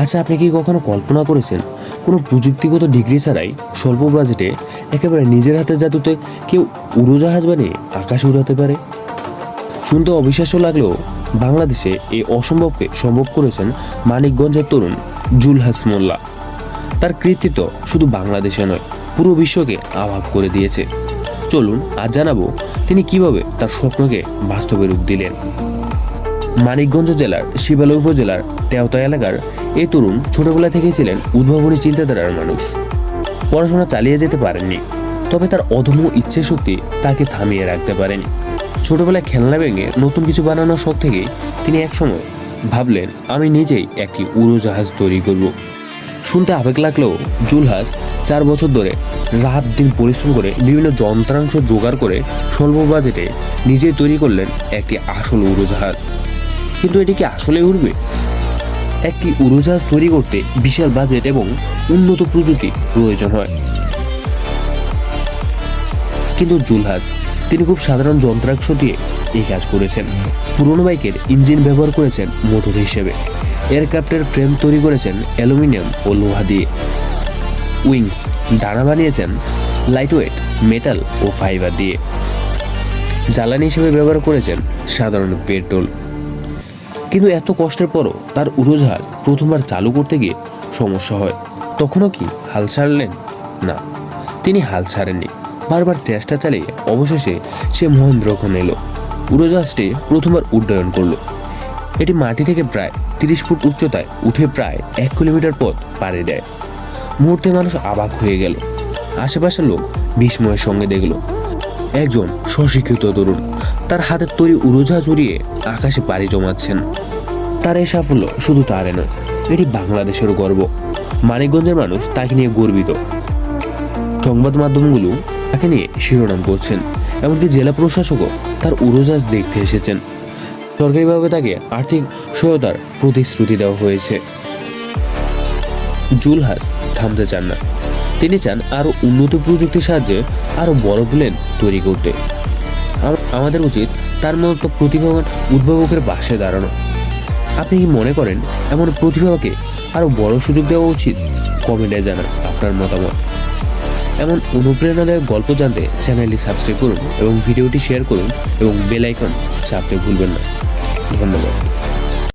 আচ্ছা আপনি কি কখনো কল্পনা করেছেন কোনো প্রযুক্তিগত ডিগ্রি ছাড়াই স্বল্প বাজেটে একেবারে নিজের হাতে জাদুতে কেউ উড়োজাহাজ বানিয়ে আকাশে উড়াতে পারে? শুনতে অবিশ্বাস্য লাগলেও বাংলাদেশে এই অসম্ভবকে সম্ভব করেছেন মানিকগঞ্জের তরুণ জুলহাস মোল্লা। তার কৃতিত্ব শুধু বাংলাদেশে নয়, পুরো বিশ্বকে আভাব করে দিয়েছে। চলুন আজ জানাব তিনি কীভাবে তার স্বপ্নকে বাস্তবে রূপ দিলেন। মানিকগঞ্জ জেলার শিবালয় উপজেলার তেওতা এলাকার এই তরুণ ছোটবেলা থেকেই ছিলেন উদ্ভাবনী চিন্তাধারার মানুষ। পড়াশোনা চালিয়ে যেতে পারেননি, তবে তার অদম্য ইচ্ছে শক্তি তাকে থামিয়ে রাখতে পারেনি। ছোটবেলায় খেলনা ভেঙে নতুন কিছু বানানোর শখ থেকে তিনি একসময় ভাবলেন, আমি নিজেই একটি উড়োজাহাজ তৈরি করব। শুনতে আবেগ লাগলেও জুলহাস চার বছর ধরে রাত দিন পরিশ্রম করে বিভিন্ন যন্ত্রাংশ জোগাড় করে স্বল্প বাজেটে নিজেই তৈরি করলেন একটি আসল উড়োজাহাজ। কিন্তু এটি কি আসলে উড়বে। একটি উড়োজাহাজ তৈরি করতে বিশাল বাজেট এবং উন্নত প্রযুক্তি প্রয়োজন হয়। কিন্তু জুলহাস, তিনি খুব সাধারণ যন্ত্রাংশ দিয়ে এই কাজ করেছেন। পুরনো বাইকের ইঞ্জিন ব্যবহার করেছেন মোটর হিসেবে। এয়ারক্রাফটের ফ্রেম তৈরি করেছেন অ্যালুমিনিয়াম ও লোহা দিয়ে। উইংস, ডানা বানিয়েছেন লাইটওয়েট মেটাল ও ফাইবার দিয়ে। জ্বালানি হিসেবে ব্যবহার করেছেন সাধারণ পেট্রোল। কিন্তু এত কষ্টের পরও তার উড়োজাহাজ প্রথমবার চালু করতে গিয়ে সমস্যা হয়। তখনও কি হাল ছাড়লেন? না, তিনি হাল ছাড়েননি। বারবার চেষ্টা চালিয়ে অবশেষে সে মহেন্দ্রক্ষণ এলো। উড়োজাহাজটি প্রথমবার উড্ডয়ন করল। এটি মাটি থেকে প্রায় তিরিশ ফুট উচ্চতায় উঠে প্রায় এক কিলোমিটার পথ পাড়ি দেয়। মুহূর্তে মানুষ অবাক হয়ে গেল। আশেপাশের লোক বিস্ময়ের সঙ্গে দেখল। একজন স্বশিক্ষিত তরুণ। তার হাতের তৈরি উড়োজাহাজ উড়িয়ে আকাশে পাড়ি জমাচ্ছেন। তার এই সাফল্য শুধু তারে নয়, এটি বাংলাদেশেরও গর্ব। মানিকগঞ্জের মানুষ তাকে নিয়ে গর্বিত। সংবাদ মাধ্যমগুলো তাকে নিয়ে শিরোনাম করছেন, এমনকি জেলা প্রশাসকও তার উড়োজাহাজ দেখতে এসেছেন। সরকারিভাবে তাকে আর্থিক সহায়তার প্রতিশ্রুতি দেওয়া হয়েছে। জুলহাস থামতে চান না। তিনি চান আরও উন্নত প্রযুক্তির সাহায্যে আরও বড় প্লেন তৈরি করতে। আম- আমাদের উচিত তার মতো প্রতিভাবান উদ্ভাবকের পাশে দাঁড়ানো। আপনি কি মনে করেন এমন প্রতিভাকে আরও বড় সুযোগ দেওয়া উচিত? কমেন্টে জানান আপনার মতামত। এমন অনুপ্রেরণাদায়ক গল্প জানতে চ্যানেলটি সাবস্ক্রাইব করুন এবং ভিডিওটি শেয়ার করুন এবং বেল আইকন চাপতে ভুলবেন না। ধন্যবাদ।